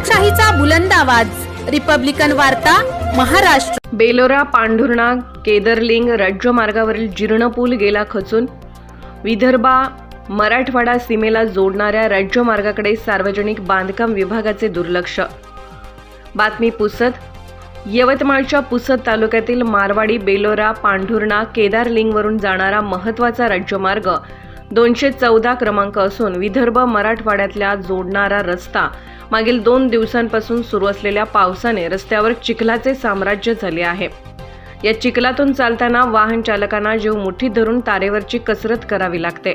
लोकशाहीचा बुलंद आवाज. रिपब्लिकन वार्ता महाराष्ट्र. बेलोरा पांढुर्णा केदरलिंग राज्यमार्गावरील जीर्ण पूल गेला खचून विदर्भा मराठवाडा सीमेला जोडणाऱ्या राज्यमार्गाकडे सार्वजनिक बांधकाम विभागाचे दुर्लक्ष. बातमी पुसत यवतमाळच्या पुसद तालुक्यातील मारवाडी बेलोरा पांढुर्णा केदारलिंगवरून जाणारा महत्त्वाचा राज्यमार्ग दोनशे चौदा क्रमांक असून विदर्भ मराठवाड्यातल्या जोडणारा रस्ता मागील दोन दिवसांपासून सुरू असलेल्या पावसाने रस्त्यावर चिखलाचे साम्राज्य झाले आहे. या चिखलातून चालताना वाहन चालकांना जीव मुठी धरून तारेवरची कसरत करावी लागते.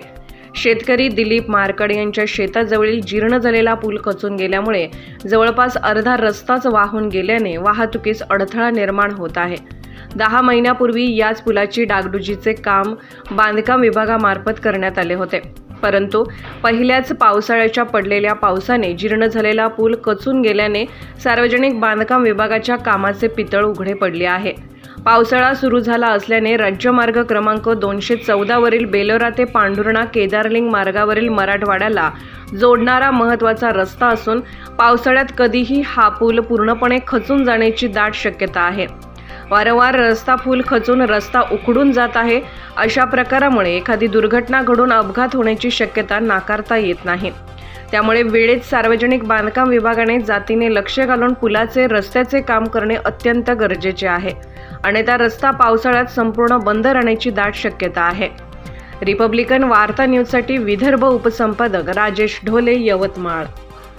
शेतकरी दिलीप मारकड यांच्या शेताजवळील जीर्ण झालेला पूल खचून गेल्यामुळे जवळपास अर्धा रस्ताच वाहून गेल्याने वाहतुकीस अडथळा निर्माण होत आहे. दहा महिन्यापूर्वी याच पुलाची डागडुजीचे काम बांधकाम विभागामार्फत करण्यात आले होते. परंतु पहिल्याच पावसाळ्याच्या पडलेल्या पावसाने जीर्ण झालेला पूल कचून गेल्याने सार्वजनिक बांधकाम विभागाच्या कामाचे पितळ उघडे पडले आहे. पावसाळा सुरू झाला असल्याने राज्यमार्ग क्रमांक दोनशे चौदावरील बेलोरा ते पांढुर्णा केदारलिंग मार्गावरील मराठवाड्याला जोडणारा महत्त्वाचा रस्ता असून पावसाळ्यात कधीही हा पूल पूर्णपणे खचून जाण्याची दाट शक्यता आहे. वारंवार रस्ता फुल खचून रस्ता उखडून जात आहे. अशा प्रकारामुळे एखादी दुर्घटना घडून अपघात होण्याची शक्यता नाकारता येत नाही. त्यामुळे वेळेत सार्वजनिक बांधकाम विभागाने जातीने लक्ष घालून पुलाचे रस्त्याचे काम करणे अत्यंत गरजेचे आहे. अन्यथा रस्ता पावसाळ्यात संपूर्ण बंद राहण्याची दाट शक्यता आहे. रिपब्लिकन वार्ता न्यूजसाठी विदर्भ उपसंपादक राजेश ढोले यवतमाळ.